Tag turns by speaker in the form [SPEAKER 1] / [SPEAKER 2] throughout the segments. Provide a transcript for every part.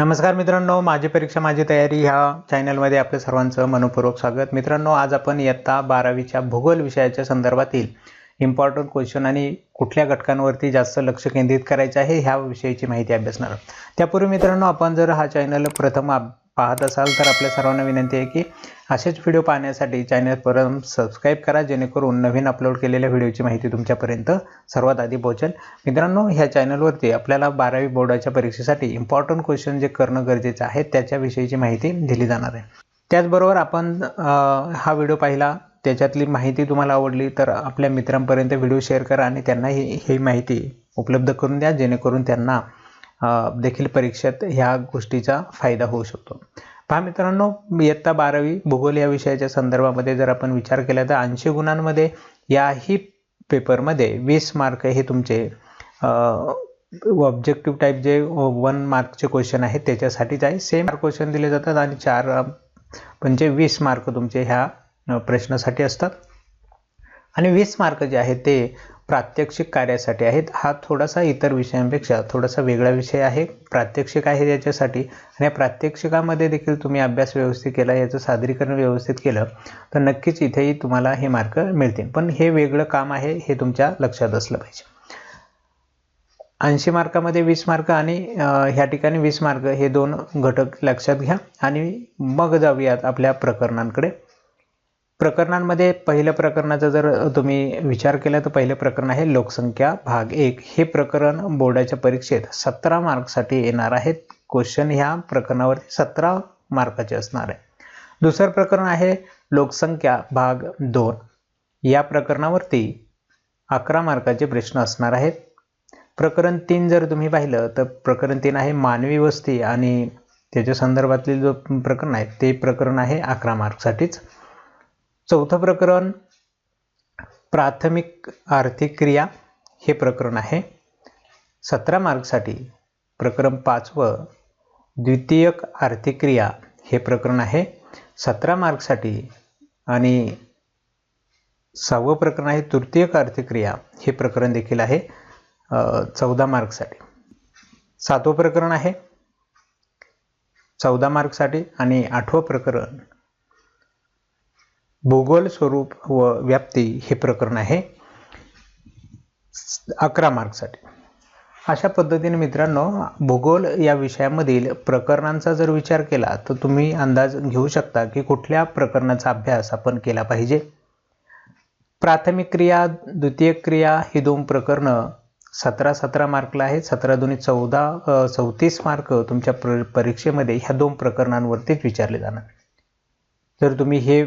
[SPEAKER 1] नमस्कार मित्रांनो माझी परीक्षा माझी तयारी ह्या चॅनलमध्ये आपल्या सर्वांचं मनपूर्वक स्वागत. मित्रांनो आज आपण इयत्ता बारावीच्या भूगोल विषयाच्या संदर्भातील इम्पॉर्टंट क्वेश्चन आणि कुठल्या घटकांवरती जास्त लक्ष केंद्रित करायचं आहे ह्या विषयीची माहिती अभ्यासणार त्यापूर्वी मित्रांनो आपण जर हा चॅनल प्रथम पाहत असाल तर आपल्या सर्वांना विनंती आहे की असेच व्हिडिओ पाहण्यासाठी चॅनल परत सबस्क्राईब करा जेणेकरून नवीन अपलोड केलेल्या व्हिडिओची माहिती तुमच्यापर्यंत सर्वात आधी पोहोचेल. मित्रांनो ह्या चॅनलवरती आपल्याला बारावी बोर्डाच्या परीक्षेसाठी इम्पॉर्टंट क्वेश्चन जे करणं गरजेचं आहे त्याच्याविषयीची माहिती दिली जाणार आहे. त्याचबरोबर आपण हा व्हिडिओ पाहिला त्याच्यातली माहिती तुम्हाला आवडली तर आपल्या मित्रांपर्यंत व्हिडिओ शेअर करा आणि त्यांनाही ही माहिती उपलब्ध करून द्या जेणेकरून त्यांना देखील परीक्षेत ह्या गोष्टीचा फायदा होऊ शकतो. पहा मित्रांनो इयत्ता बारावी भूगोल या विषयाच्या संदर्भामध्ये जर आपण विचार केला तर ऐंशी गुणांमध्ये याही पेपरमध्ये वीस मार्क हे तुमचे ऑब्जेक्टिव्ह टाईप जे वन मार्कचे क्वेश्चन आहेत त्याच्यासाठीच आहे. सेम क्वेश्चन दिले जातात आणि चार म्हणजे वीस मार्क तुमचे ह्या प्रश्नासाठी असतात. आणि वीस मार्क जे आहेत ते प्रात्यक्षिक कार्यासाठी आहेत. हा थोडासा इतर विषयांपेक्षा थोडासा वेगळा विषय आहे. प्रात्यक्षिक आहे याच्यासाठी आणि या प्रात्यक्षिकामध्ये देखील तुम्ही अभ्यास व्यवस्थित केला याचं सादरीकरण व्यवस्थित केलं तर नक्कीच इथेही तुम्हाला हे मार्क मिळतील. पण हे वेगळं काम आहे हे तुमच्या लक्षात असलं पाहिजे. ऐंशी मार्कामध्ये वीस मार्क आणि ह्या ठिकाणी वीस मार्क हे दोन घटक लक्षात घ्या आणि मग जाऊयात आपल्या प्रकरणांकडे. प्रकरणांमध्ये पहिल्या प्रकरणाचा जर तुम्ही विचार केला तर पहिलं प्रकरण आहे लोकसंख्या भाग एक. हे प्रकरण बोर्डाच्या परीक्षेत सतरा मार्कसाठी येणार आहेत क्वेश्चन ह्या प्रकरणावरती सतरा मार्काचे असणार आहे. दुसरं प्रकरण आहे लोकसंख्या भाग दोन. या प्रकरणावरती अकरा मार्काचे प्रश्न असणार आहेत. प्रकरण तीन जर तुम्ही पाहिलं तर प्रकरण तीन आहे मानवी वस्ती आणि त्याच्या संदर्भातील जो प्रकरण आहे ते प्रकरण आहे अकरा मार्कसाठीच. चौथं प्रकरण प्राथमिक आर्थिक क्रिया हे प्रकरण आहे. सतरा मार्कसाठी प्रकरण पाचवं द्वितीयक आर्थिक क्रिया हे प्रकरण आहे. सतरा मार्कसाठी आणि सहावं प्रकरण आहे तृतीयक आर्थिक क्रिया हे प्रकरण देखील आहे चौदा मार्कसाठी. सातवं प्रकरण आहे. चौदा मार्कसाठी आणि आठवं प्रकरण भूगोल स्वरूप व व्याप्ती हे प्रकरण आहे. अकरा मार्कसाठी. अशा पद्धतीने मित्रांनो भूगोल या विषयामधील प्रकरणांचा जर विचार केला तर तुम्ही अंदाज घेऊ शकता की कुठल्या प्रकरणाचा अभ्यास आपण केला पाहिजे. प्राथमिक क्रिया द्वितीय क्रिया ही दोन प्रकरणं सतरा सतरा मार्कला आहेत. सतरा दोन्ही चौदा चौतीस मार्क तुमच्या प्र परीक्षेमध्ये ह्या दोन प्रकरणांवरतीच विचारले जाणार. जर तुम्ही हे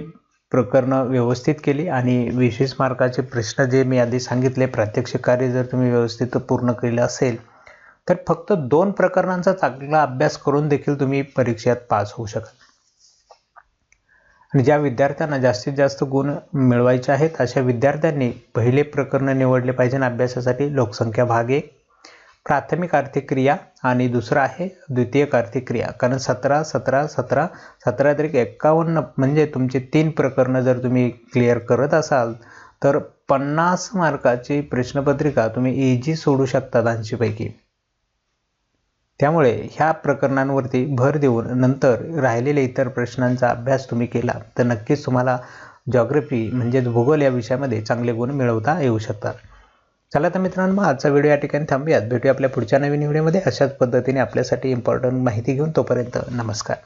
[SPEAKER 1] प्रकरणं व्यवस्थित केली आणि विशेष मार्काचे प्रश्न जे मी आधी सांगितले प्रात्यक्षिक कार्य जर तुम्ही व्यवस्थित पूर्ण केलं असेल तर फक्त दोन प्रकरणांचा चांगला अभ्यास करून देखील तुम्ही परीक्षेत पास होऊ शकाल. आणि ज्या विद्यार्थ्यांना जास्तीत जास्त गुण मिळवायचे आहेत अशा विद्यार्थ्यांनी पहिले प्रकरण निवडले पाहिजे अभ्यासासाठी लोकसंख्या भाग एक प्राथमिक आर्थिक क्रिया आणि दुसरं आहे द्वितीयक आर्थिक क्रिया कारण सतरा सतरा सतरा सतरा तरी एक्कावन्न म्हणजे तुमचे तीन प्रकरणं जर तुम्ही क्लिअर करत असाल तर पन्नास मार्काची प्रश्नपत्रिका तुम्ही इजी सोडू शकता ऐंशीपैकी त्यामुळे ह्या प्रकरणांवरती भर देऊन नंतर राहिलेल्या इतर प्रश्नांचा अभ्यास तुम्ही केला तर नक्कीच तुम्हाला जॉग्रफी म्हणजेच भूगोल या विषयामध्ये चांगले गुण मिळवता येऊ शकतात. चला तर मित्रांनो मग आजचा व्हिडिओ या ठिकाणी थांबूयात. भेटूया आपल्या पुढच्या नवीन व्हिडिओमध्ये. अशाच पद्धतीने आपल्यासाठी इम्पॉर्टंट माहिती घेऊन तोपर्यंत नमस्कार.